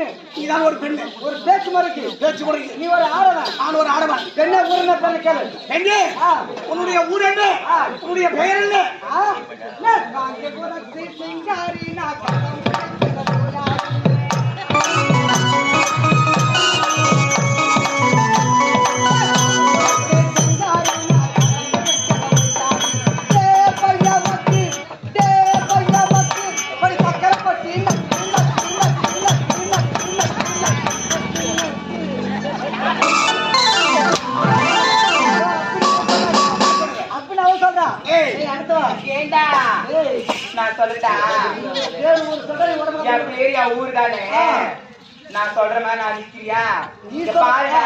பெண்ணு. நீதான் ஒரு பெண்ணு. ஒரு பேச்சு மறுக்கு பேச்சு முறைக்கு நீ ஒரு ஆடவன் நான் ஒரு ஆடவன் பெண்ணை ஊருன பெண்ணு கேளு. ஆ. உன்னுடைய ஊர் என்ன? உன்னுடைய பெயர் என்ன? என்ன? சிங்காரி நான் சொல்லட்டா என் பேர் என் ஊரு தானே. நான் சொல்ற மாதிரி நான் நிக்கிறியா நீ இங்க சொல்ற. பாருடா.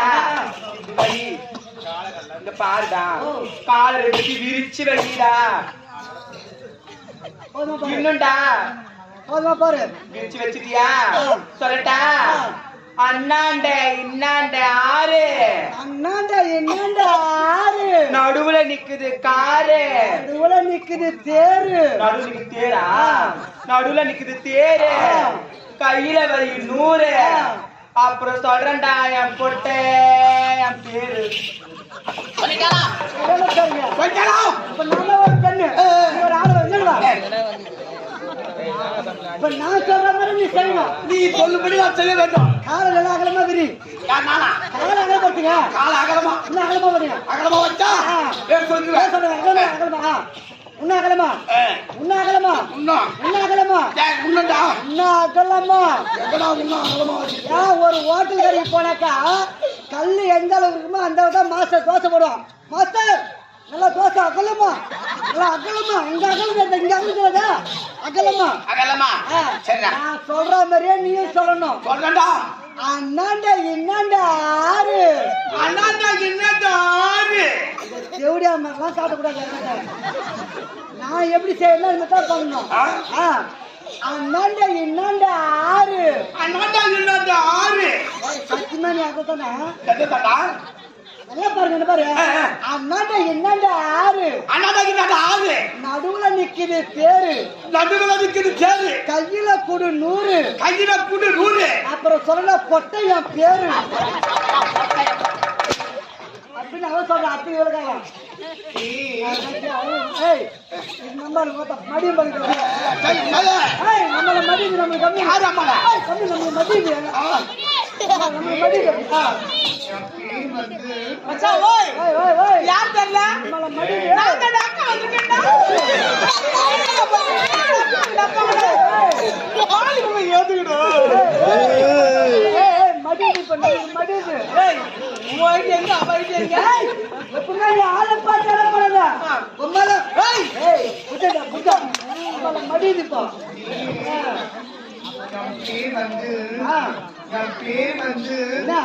இங்க பாருடா. கால ரெண்டு விரிச்சு பாரு. இன்னும்டா போதுமா பாரு விரிச்சு வச்சிட்டியா. சொல்லட்டா. அண்ணாண்ட இன்னாண்ட ஆறு அண்ணாண்டா என்னண்டா ஆறு நடுவுல நிக்குது காரு நடுவுல நிக்குது தேரு நடுவுல நிக்குது தேரா. நடுவுல நிக்குது தேரு. கையில வரி நூறு. அப்புறம் சொல்றேன்டா என் பொட்டை என் பேரு இப்ப நான் சொல்ற மாதிரி நீ செய்யணும் நீ சொல்லும்படி நான் செய்ய வேண்டும். காலை அகலமா விரி. காலை அகல போட்டுங்க கால அகலமா? இன்னும் அகலமா போடுங்க அகலமா வச்சா சொல்றேன் அகலமா அகலமா. இன்னும் அகலமா? இன்னும் அகலமா? இன்னும் அகலமா? ஏன் உன்னண்டா இன்னும் அகலமா? எங்கடா அகலமா ஏன் ஒரு ஹோட்டல் கடைக்கு போனாக்கா கல் எந்த அளவுக்கு இருக்குமோ அந்த அளவுக்கு மாஸ்டர் தோசை போடுவான். மாஸ்டர்! நல்லா தோசை அகலமா. நல்லா அகலமா. இங்க அகலம் இங்க அகலம். அகலமா. அகலமா சரிடா. நான் சொல்ற மாதிரியே நீயும் சொல்லணும். சொல்றேன்டா. அண்ணாண்ட இன்னாண்ட ஆறு. அண்ணாண்டா என்னடா ஆறு. செவடியா மாதிரிலாம் சாப்பிடக்கூடாது. நான் எப்படி செய்யணும் அது மட்டும் பண்ணணும். அண்ணாண்ட இன்னாண்ட ஆறு. அண்ணாண்டா என்னடா ஆறு. சத்தியமா நீ அதை தானே என்னடா நல்லா பாருங்க பாரு. அண்ணாண்ட இன்னாண்ட ஆறு? அண்ணாண்டா என்னடா ஆறு? நடுவுல நிக்குது தேரு. நடுவில் நிற்குது சேரு கையில குடு நூறு. கையில புடு நூறு. அப்புறம் சொல்ல பொட்டை என் பேரு. அப்படின்னு அவன் சொல்றான் அப்படி இருக்காங்க. மடியும். ஏய் நம்மள மடியுது நம்மளுக்கு கம்மி. கம்மி நம்மளுக்கு மடியுது. நம்மளுக்கு யார் தெரியல? நம்மள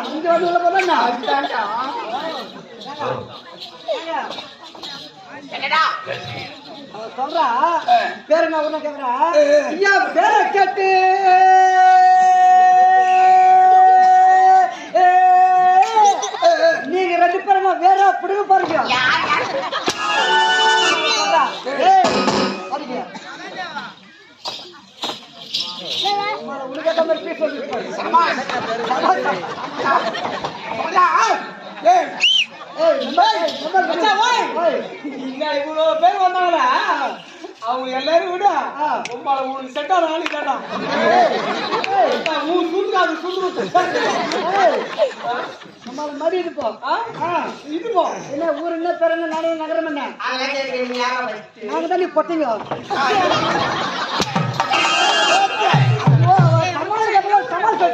இங்க வந்து உள்ள போனா? என்னடா? சொல்றா, பேர் என்ன உன்னை கேக்குறா? ஐயா, பேரை கேட்டு. நீங்க ரெண்டு பேரும் வேற பிடுங்க பாருங்க ஏத்த மாதிரி பேச சொல்லிருப்பாரு. ஏய், இவ்வளவு பேர் வந்தாங்களா அவங்க எல்லாரும் விட. உங்களை உனக்கு செட் ஆன ஆளு ஏய். நம்மால மடியுது இப்போ. ஆ? ஆ. இது போ என்ன ஊர் என்ன பேர் என்ன நகரம் என்ன நாங்க தான் நீ பொட்டிங்க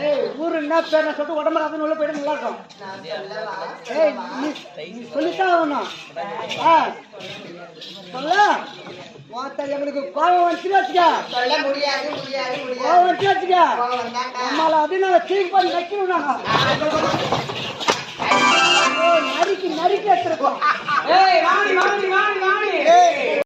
ஏய், ஊரு என்ன பேர் நான் சொல்லிட்டு உடம்பு அதுன்னு உள்ள போயிட்டு நல்லா இருக்கும். ஏய் நீ சொல்லித்தான் ஆகணும். ஆ சொல்ல. எங்களுக்கு கோவம் வந்துச்சு வச்சுக்க. சொல்ல முடியாது முடியாது முடியாது. கோவம் வந்துச்சு வச்சுக்க. நம்மள அது நாங்க திருப்பி பண்ணி வைக்கணும் ஏய், நறுக்கி நறுக்கி எடுத்துருக்கோம் ஏய் வாணி வாணி வாணி